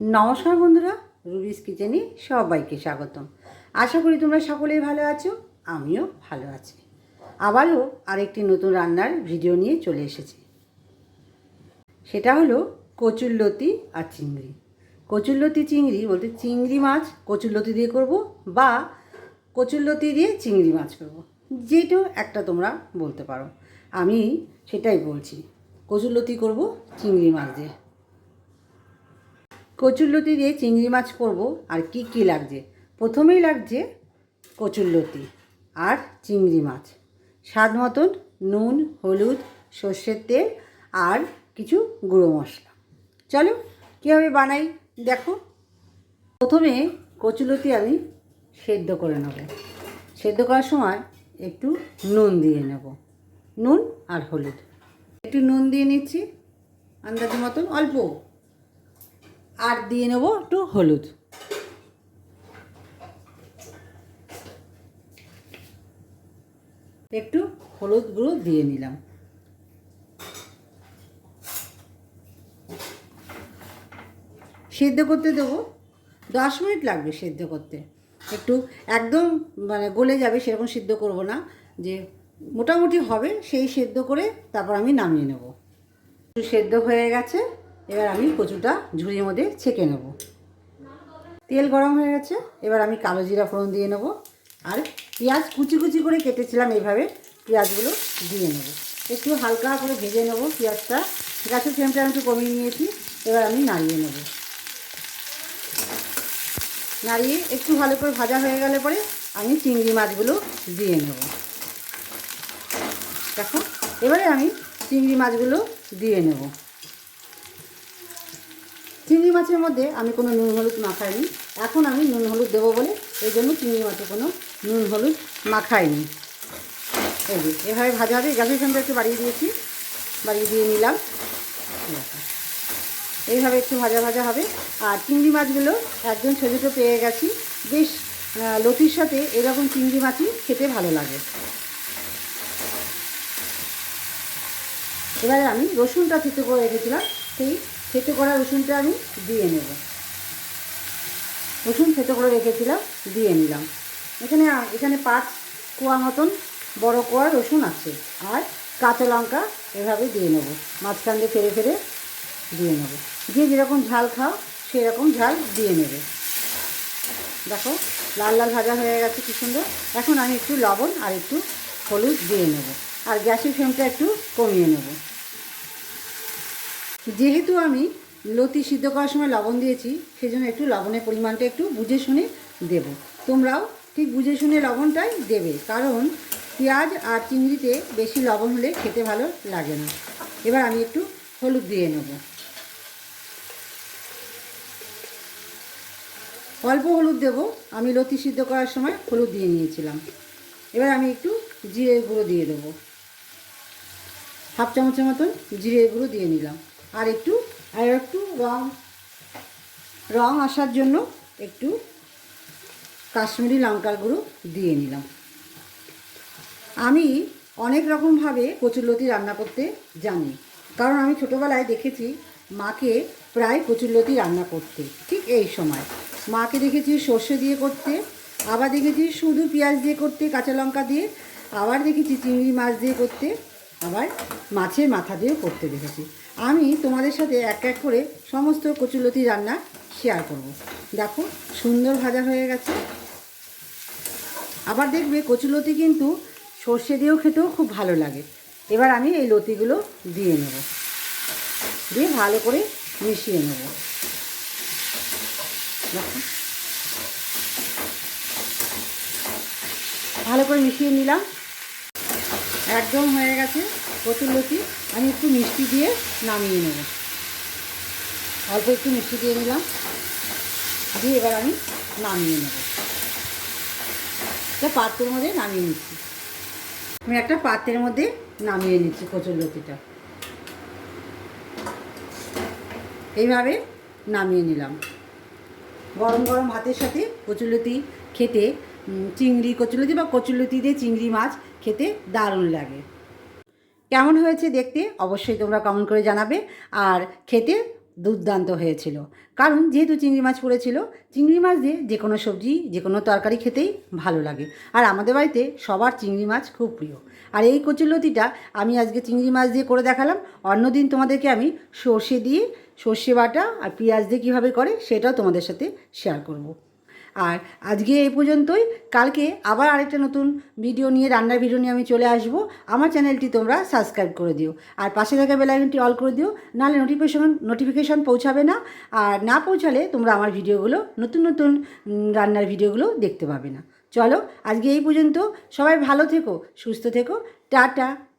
নমস্কার বন্ধুরা, রুবিস কিচেনে সবাইকে স্বাগতম। আশা করি তোমরা সকলেই ভালো আছো, আমিও ভালো আছি। আবারও আরেকটি নতুন রান্নার ভিডিও নিয়ে চলে এসেছি। সেটা হলো কচুরলতি আর চিংড়ি। কচুরলতি চিংড়ি বলতে চিংড়ি মাছ কচুরলতি দিয়ে করব বা কচুরলতি দিয়ে চিংড়ি মাছ করব। যেটাও একটা তোমরা বলতে পারো। আমি সেটাই বলছি কচুরলতি করব, চিংড়ি মাছ দিয়ে। কচুরলতি দিয়ে চিংড়ি মাছ করব, আর কি কি লাগছে? প্রথমেই লাগছে কচুরলতি আর চিংড়ি মাছ। স্বাদ মতন নুন, হলুদ, সর্ষের তেল আর কিছু গুঁড়ো মশলা। চলো কীভাবে বানাই দেখো। প্রথমে কচুরলতি আমি সেদ্ধ করে নেব। সেদ্ধ করার সময় একটু নুন দিয়ে নেব। নুন আর হলুদ। একটু নুন দিয়ে নিচ্ছি আন্দাজ মতন, অল্প। আর দিয়ে নেব একটু হলুদ। একটু হলুদ গুঁড়ো দিয়ে নিলাম। সেদ্ধ করতে দেবো। দশ মিনিট লাগবে সেদ্ধ করতে। একটু একদম মানে গলে যাবে, সেরকম সিদ্ধ করব না। যে মোটামুটি হবে, সেই সেদ্ধ করে তারপর আমি নামিয়ে নেব। একটু সেদ্ধ হয়ে গেছে। এবার আমি কচুটা ঝুড়ির মধ্যে ছেঁকে নেব। তেল গরম হয়ে গেছে, এবার আমি কালো জিরা ফোড়ন দিয়ে নেব। আর পেঁয়াজ কুচি কুচি করে কেটেছিলাম এইভাবে, পেঁয়াজগুলো দিয়ে নেব। একটু হালকা করে ভেজে নেব পেঁয়াজটা। গ্যাসের ফ্লেমটা আমি একটু কমিয়ে নিয়েছি, এবার আমি নাড়িয়ে নেব। নাড়িয়ে একটু ভালো করে ভাজা হয়ে গেলে পরে আমি চিংড়ি মাছগুলো দিয়ে নেব। দেখো, এবারে আমি চিংড়ি মাছগুলো দিয়ে নেব। চিংড়ি মাছের মধ্যে আমি কোনো নুন, হলুদ মাখাইনি। এখন আমি নুন, হলুদ দেবো বলে এই জন্য চিংড়ি মাছে কোনো নুন, হলুদ মাখাইনি। এই যে, এভাবে ভাজা হবে গ্যাসের ফ্লেমটা একটু বাড়িয়ে দিয়েছি। বাড়িয়ে দিয়ে নিলাম। এইভাবে একটু ভাজা ভাজা হবে। আর চিংড়ি মাছগুলো একদম ছোটো পেয়ে গেছি। বেশ লতির সাথে এরকম চিংড়ি মাছই খেতে ভালো লাগে। এবারে আমি রসুনটা থেতো করে রেখেছিলাম। সেই থেতো করা রসুনটা আমি দিয়ে নেব। রসুন থেতো করে রেখেছিলাম, দিয়ে নিলাম। এখানে এখানে পাঁচ কোয়া মতন বড় কোয়া রসুন আছে। আর কাঁচা লঙ্কা এভাবে দিয়ে নেব। মাঝখান দিয়ে ফেরে ফেরে দিয়ে নেব। যে যেরকম ঝাল খাও, সেরকম ঝাল দিয়ে নেবে। দেখো, লাল লাল ভাজা হয়ে গেছে, কি সুন্দর। এখন আমি একটু লবণ আর একটু হলুদ দিয়ে নেব। আর গ্যাসের ফ্লেমটা একটু কমিয়ে নেব। যেহেতু আমি লতি সিদ্ধ করার সময় লবণ দিয়েছি, সেজন্য একটু লবণের পরিমাণটা একটু বুঝে শুনে দেব। তোমরাও ঠিক বুঝে শুনে লবণটাই দেবে, কারণ পেঁয়াজ আর চিংড়িতে বেশি লবণ হলে খেতে ভালো লাগে না। এবার আমি একটু হলুদ দিয়ে নেব। অল্প হলুদ দেব, আমি লতি সিদ্ধ করার সময় হলুদ দিয়ে নিয়েছিলাম। এবার আমি একটু জিরে গুঁড়ো দিয়ে দেবো। হাফ চামচের মতন জিরে গুঁড়ো দিয়ে নিলাম। আর একটু আর একটু রং রং আসার জন্য একটু কাশ্মীরি লঙ্কার গুঁড়ো দিয়ে নিলাম। আমি অনেক রকমভাবে কচুরলতি রান্না করতে জানি, কারণ আমি ছোটোবেলায় দেখেছি মাকে প্রায় কচুরলতি রান্না করতে, ঠিক এই সময়। মাকে দেখেছি সর্ষে দিয়ে করতে, আবার দেখেছি শুধু পেঁয়াজ দিয়ে করতে, কাঁচা লঙ্কা দিয়ে, আবার দেখেছি চিংড়ি মাছ দিয়ে করতে আবার মাছের মাথা দিয়েও করতে দেখেছি। আমি তোমাদের সাথে এক এক করে সমস্ত কচুলতি রান্না শেয়ার করব। দেখো, সুন্দর ভাজা হয়ে গেছে। আবার দেখবে কচুলতি কিন্তু সর্ষে দিয়েও খেতেও খুব ভালো লাগে। এবার আমি এই লতিগুলো দিয়ে নেব। দিয়ে ভালো করে মিশিয়ে নেব। ভালো করে মিশিয়ে নিলাম। একদম হয়ে গেছে কচুরলতি। আমি একটু মিষ্টি দিয়ে নামিয়ে নেব। অল্প একটু মিষ্টি দিয়ে নিলাম। দিয়ে এবার আমি নামিয়ে নেব। একটা পাত্রের মধ্যে নামিয়ে নিচ্ছি। আমি একটা পাত্রের মধ্যে নামিয়ে নিচ্ছি কচুরলতিটা। এইভাবে নামিয়ে নিলাম। গরম গরম ভাতের সাথে কচুরলতি খেতে চিংড়ি কচুরলতি বা কচুরলতি দিয়ে চিংড়ি মাছ খেতে দারুণ লাগে। কেমন হয়েছে দেখতে অবশ্যই তোমরা কমেন্ট করে জানাবে। আর খেতে দুর্দান্ত হয়েছিল। কারণ যেহেতু চিংড়ি মাছ পড়েছিল, চিংড়ি মাছ দিয়ে যে কোনো সবজি, যে কোনো তরকারি খেতেই ভালো লাগে। আর আমাদের বাড়িতে সবার চিংড়ি মাছ খুব প্রিয়। আর এই কচুরলতিটা আমি আজকে চিংড়ি মাছ দিয়ে করে দেখালাম। অন্যদিন তোমাদেরকে আমি সর্ষে দিয়ে সর্ষে বাটা আর পেঁয়াজ দিয়ে কীভাবে করে সেটাও তোমাদের সাথে শেয়ার করব। আর আজকে এই পর্যন্তই। কালকে আবার আরেকটা নতুন ভিডিও নিয়ে, রান্নার ভিডিও নিয়ে আমি চলে আসব। আমার চ্যানেলটি তোমরা সাবস্ক্রাইব করে দিও। আর পাশে থাকা বেলাইকনটি অল করে দিও। নাহলে নোটিফিকেশন নোটিফিকেশন পৌঁছাবে না। আর না পৌঁছালে তোমরা আমার ভিডিওগুলো, নতুন নতুন রান্নার ভিডিওগুলো দেখতে পাবে না। চলো আজকে এই পর্যন্ত। সবাই ভালো থেকো, সুস্থ থেকো। টাটা।